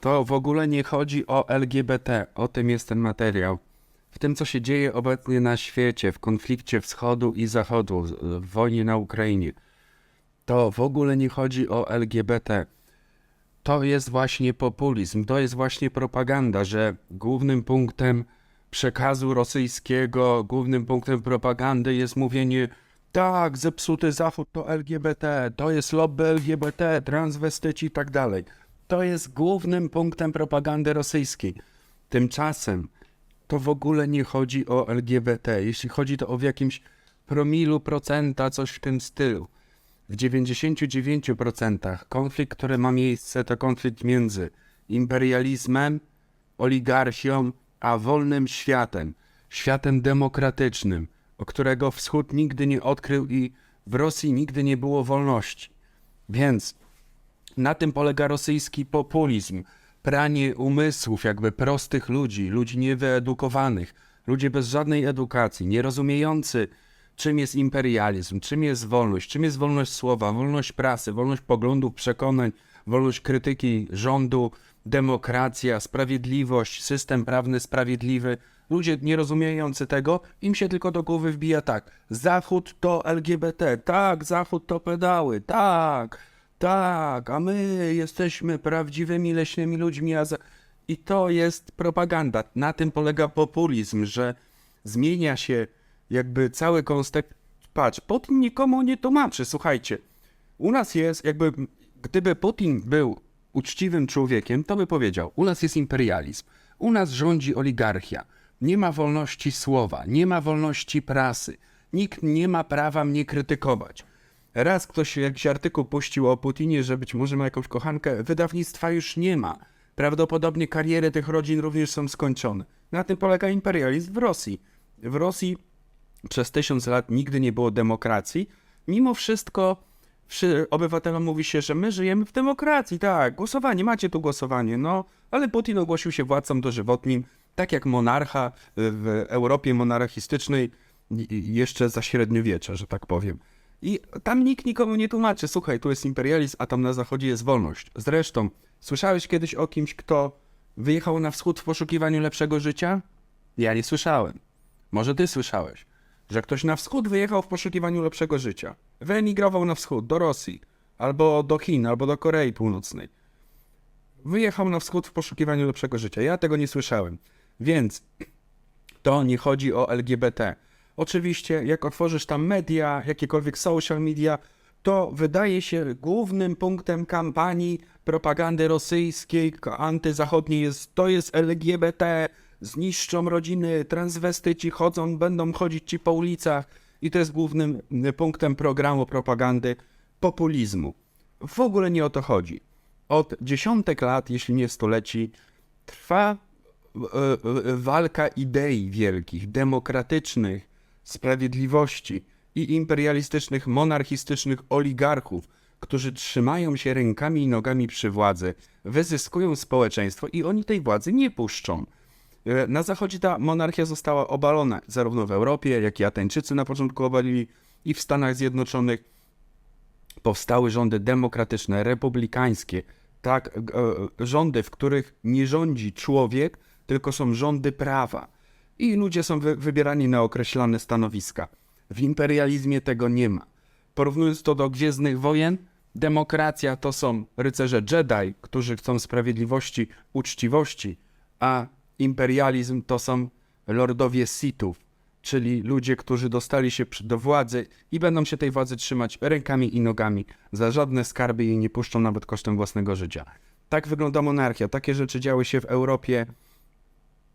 to w ogóle nie chodzi o LGBT. O tym jest ten materiał. W tym, co się dzieje obecnie na świecie, w konflikcie wschodu i zachodu, w wojnie na Ukrainie, to w ogóle nie chodzi o LGBT. To jest właśnie populizm, to jest właśnie propaganda, że głównym punktem przekazu rosyjskiego, głównym punktem propagandy jest mówienie tak, zepsuty Zachód to LGBT, to jest lobby LGBT, transwestyci i tak dalej. To jest głównym punktem propagandy rosyjskiej. Tymczasem to w ogóle nie chodzi o LGBT. Jeśli chodzi to o w jakimś promilu procenta, coś w tym stylu. W 99% konflikt, który ma miejsce, to konflikt między imperializmem, oligarchią, a wolnym światem, światem demokratycznym, o którego Wschód nigdy nie odkrył i w Rosji nigdy nie było wolności. Więc na tym polega rosyjski populizm, pranie umysłów jakby prostych ludzi, ludzi niewyedukowanych, ludzi bez żadnej edukacji, nierozumiejący czym jest imperializm, czym jest wolność, czym jest wolność słowa, wolność prasy, wolność poglądów, przekonań, wolność krytyki rządu, demokracja, sprawiedliwość, system prawny sprawiedliwy. Ludzie nierozumiejący tego, im się tylko do głowy wbija tak. Zachód to LGBT, tak, Zachód to pedały, tak, tak, a my jesteśmy prawdziwymi leśnymi ludźmi, a za... I to jest propaganda. Na tym polega populizm, że zmienia się jakby cały kontekst. Patrz, Putin nikomu nie tłumaczy, słuchajcie. U nas jest jakby, gdyby Putin był uczciwym człowiekiem, to by powiedział, u nas jest imperializm, u nas rządzi oligarchia, nie ma wolności słowa, nie ma wolności prasy, nikt nie ma prawa mnie krytykować. Raz ktoś jakiś artykuł puścił o Putinie, że być może ma jakąś kochankę, wydawnictwa już nie ma. Prawdopodobnie kariery tych rodzin również są skończone. Na tym polega imperializm w Rosji. W Rosji przez tysiąc lat nigdy nie było demokracji. Mimo wszystko wszy- obywatelom mówi się, że my żyjemy w demokracji, tak, głosowanie, macie tu głosowanie, no, ale Putin ogłosił się władcą dożywotnim, tak jak monarcha w Europie monarchistycznej jeszcze za średniowiecza, że tak powiem. I tam nikt nikomu nie tłumaczy, słuchaj, tu jest imperializm, a tam na zachodzie jest wolność. Zresztą, słyszałeś kiedyś o kimś, kto wyjechał na wschód w poszukiwaniu lepszego życia? Ja nie słyszałem. Może ty słyszałeś, że ktoś na wschód wyjechał w poszukiwaniu lepszego życia. Wyemigrował na wschód, do Rosji, albo do Chin, albo do Korei Północnej. Wyjechał na wschód w poszukiwaniu lepszego życia. Ja tego nie słyszałem. Więc to nie chodzi o LGBT. Oczywiście, jak otworzysz tam media, jakiekolwiek social media, to wydaje się głównym punktem kampanii propagandy rosyjskiej, antyzachodniej jest to jest LGBT, zniszczą rodziny, transwestyci chodzą, będą chodzić ci po ulicach i to jest głównym y, punktem programu propagandy populizmu. W ogóle nie o to chodzi. Od dziesiątek lat, jeśli nie stuleci, trwa e, e, walka idei wielkich, demokratycznych, sprawiedliwości i imperialistycznych, monarchistycznych oligarchów, którzy trzymają się rękami i nogami przy władzy, wyzyskują społeczeństwo i oni tej władzy nie puszczą. E, Na zachodzie ta monarchia została obalona, zarówno w Europie, jak i Ateńczycy na początku obalili, i w Stanach Zjednoczonych powstały rządy demokratyczne, republikańskie, tak, e, rządy, w których nie rządzi człowiek, tylko są rządy prawa. I ludzie są wy, wybierani na określone stanowiska. W imperializmie tego nie ma. Porównując to do Gwiezdnych Wojen, demokracja to są rycerze Jedi, którzy chcą sprawiedliwości, uczciwości, a imperializm to są lordowie Sithów, czyli ludzie, którzy dostali się do władzy i będą się tej władzy trzymać rękami i nogami. Za żadne skarby jej nie puszczą nawet kosztem własnego życia. Tak wygląda monarchia. Takie rzeczy działy się w Europie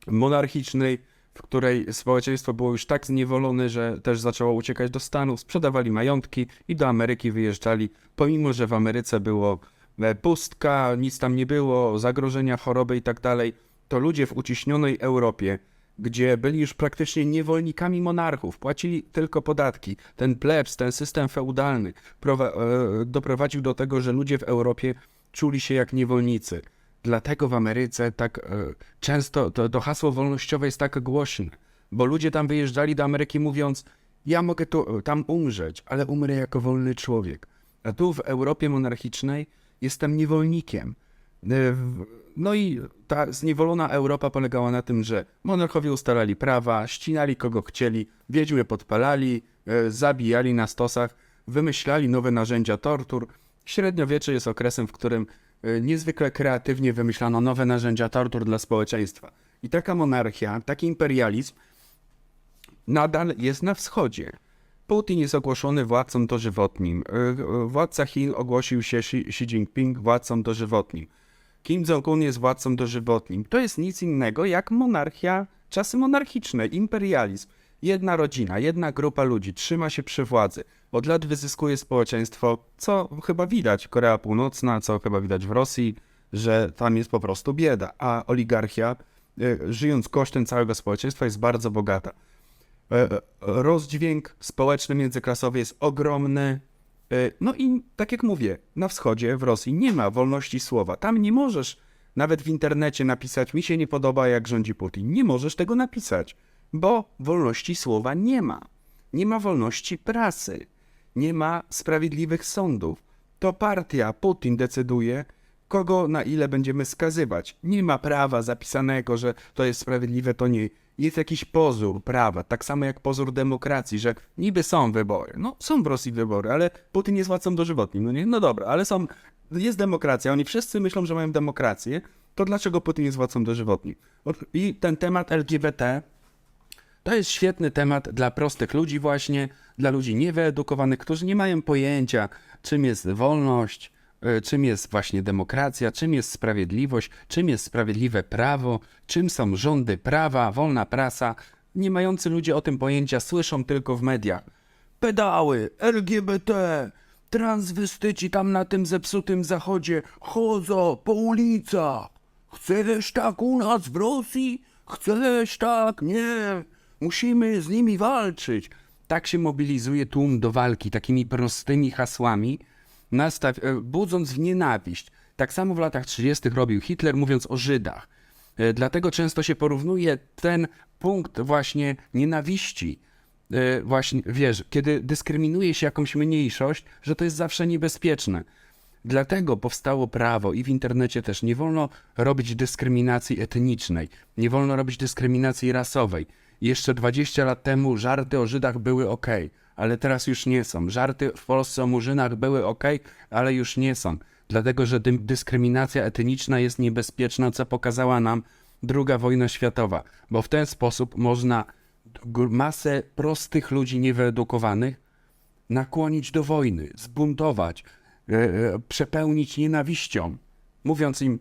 monarchicznej, w której społeczeństwo było już tak zniewolone, że też zaczęło uciekać do Stanów, sprzedawali majątki i do Ameryki wyjeżdżali, pomimo że w Ameryce było e, pustka, nic tam nie było, zagrożenia, choroby i tak dalej, to ludzie w uciśnionej Europie, gdzie byli już praktycznie niewolnikami monarchów, płacili tylko podatki. Ten plebs, ten system feudalny e, doprowadził do tego, że ludzie w Europie czuli się jak niewolnicy. Dlatego w Ameryce tak e, często to, to hasło wolnościowe jest tak głośne, bo ludzie tam wyjeżdżali do Ameryki mówiąc, ja mogę tu, tam umrzeć, ale umrę jako wolny człowiek. A tu w Europie monarchicznej jestem niewolnikiem. w- No i ta zniewolona Europa polegała na tym, że monarchowie ustalali prawa, ścinali kogo chcieli, wiedźmy podpalali, e, zabijali na stosach, wymyślali nowe narzędzia tortur. Średniowiecze jest okresem, w którym e, niezwykle kreatywnie wymyślano nowe narzędzia tortur dla społeczeństwa. I taka monarchia, taki imperializm nadal jest na wschodzie. Putin jest ogłoszony władcą dożywotnim. Y, y, Władca Chin ogłosił się Xi Jinping władcą dożywotnim. Kim Jong-un jest władcą dożywotnim. To jest nic innego jak monarchia, czasy monarchiczne, imperializm. Jedna rodzina, jedna grupa ludzi trzyma się przy władzy. Od lat wyzyskuje społeczeństwo, co chyba widać Korea Północna, co chyba widać w Rosji, że tam jest po prostu bieda, a oligarchia, y, żyjąc kosztem całego społeczeństwa, jest bardzo bogata. E, e, rozdźwięk społeczny międzyklasowy jest ogromny. E, No i tak jak mówię, na wschodzie, w Rosji nie ma wolności słowa. Tam nie możesz nawet w internecie napisać mi się nie podoba jak rządzi Putin. Nie możesz tego napisać, bo wolności słowa nie ma. Nie ma wolności prasy. Nie ma sprawiedliwych sądów. To partia Putin decyduje, kogo na ile będziemy skazywać. Nie ma prawa zapisanego, że to jest sprawiedliwe, to nie. Jest jakiś pozór prawa, tak samo jak pozór demokracji, że niby są wybory. No, są w Rosji wybory, ale Putin jest władcą dożywotnim. No nie, no dobra, ale są, jest demokracja, oni wszyscy myślą, że mają demokrację, to dlaczego Putin jest władcą dożywotnim? I ten temat LGBT to jest świetny temat dla prostych ludzi właśnie, dla ludzi niewyedukowanych, którzy nie mają pojęcia, czym jest wolność, y, czym jest właśnie demokracja, czym jest sprawiedliwość, czym jest sprawiedliwe prawo, czym są rządy prawa, wolna prasa. Nie mający ludzie o tym pojęcia słyszą tylko w mediach. Pedały, LGBT, transwestyci tam na tym zepsutym zachodzie chodzą po ulicach. Chcesz tak u nas w Rosji? Chcesz tak? Nie. Musimy z nimi walczyć. Tak się mobilizuje tłum do walki takimi prostymi hasłami, e, budząc w nienawiść. Tak samo w latach 30. robił Hitler, mówiąc o Żydach. E, Dlatego często się porównuje ten punkt właśnie nienawiści. E, Właśnie, wiesz, kiedy dyskryminuje się jakąś mniejszość, że to jest zawsze niebezpieczne. Dlatego powstało prawo i w internecie też nie wolno robić dyskryminacji etnicznej, nie wolno robić dyskryminacji rasowej. Jeszcze 20 lat temu żarty o Żydach były ok, ale teraz już nie są. Żarty w Polsce o Murzynach były ok, ale już nie są. Dlatego, że dym- dyskryminacja etniczna jest niebezpieczna, co pokazała nam II wojna światowa, bo w ten sposób można masę prostych ludzi niewyedukowanych nakłonić do wojny, zbuntować, e, e, przepełnić nienawiścią, mówiąc im: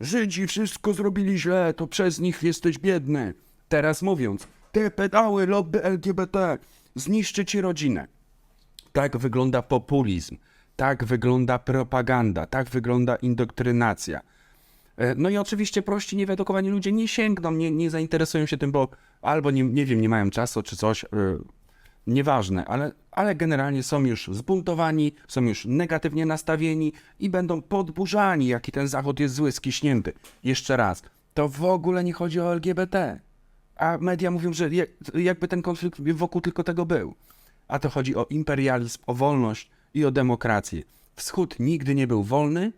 Żydzi wszystko zrobili źle, to przez nich jesteś biedny. Teraz mówiąc: Te pedały, lobby LGBT, zniszczy ci rodzinę. Tak wygląda populizm, tak wygląda propaganda, tak wygląda indoktrynacja. E, No i oczywiście prości, niewyedukowani ludzie nie sięgną, nie, nie zainteresują się tym, bo albo nie, nie wiem, nie mają czasu czy coś, yy, nieważne, ale, ale generalnie są już zbuntowani, są już negatywnie nastawieni i będą podburzani, jaki ten zachód jest zły, skiśnięty. Jeszcze raz, to w ogóle nie chodzi o LGBT. A media mówią, że jakby ten konflikt wokół tylko tego był. A to chodzi o imperializm, o wolność i o demokrację. Wschód nigdy nie był wolny,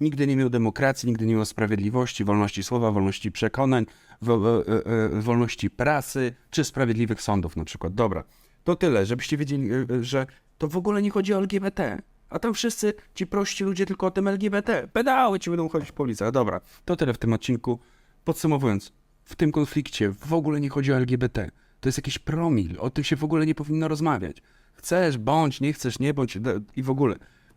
nigdy nie miał demokracji, nigdy nie miał sprawiedliwości, wolności słowa, wolności przekonań, e, e, wolności prasy czy sprawiedliwych sądów na przykład. Dobra, to tyle, żebyście wiedzieli, e, że to w ogóle nie chodzi o LGBT. A tam wszyscy ci prości ludzie tylko o tym LGBT. Pedały ci będą chodzić po ulicach. Dobra, to tyle w tym odcinku. Podsumowując, w tym konflikcie w ogóle nie chodzi o LGBT. To jest jakiś promil, o tym się w ogóle nie powinno rozmawiać. Chcesz, bądź, nie chcesz, nie bądź i w ogóle.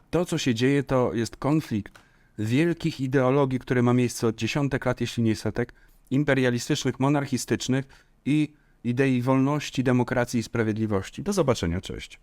To, co się dzieje, to jest konflikt wielkich ideologii, które ma miejsce od dziesiątek lat, jeśli nie setek, imperialistycznych, monarchistycznych i idei wolności, demokracji i sprawiedliwości. Do zobaczenia, cześć.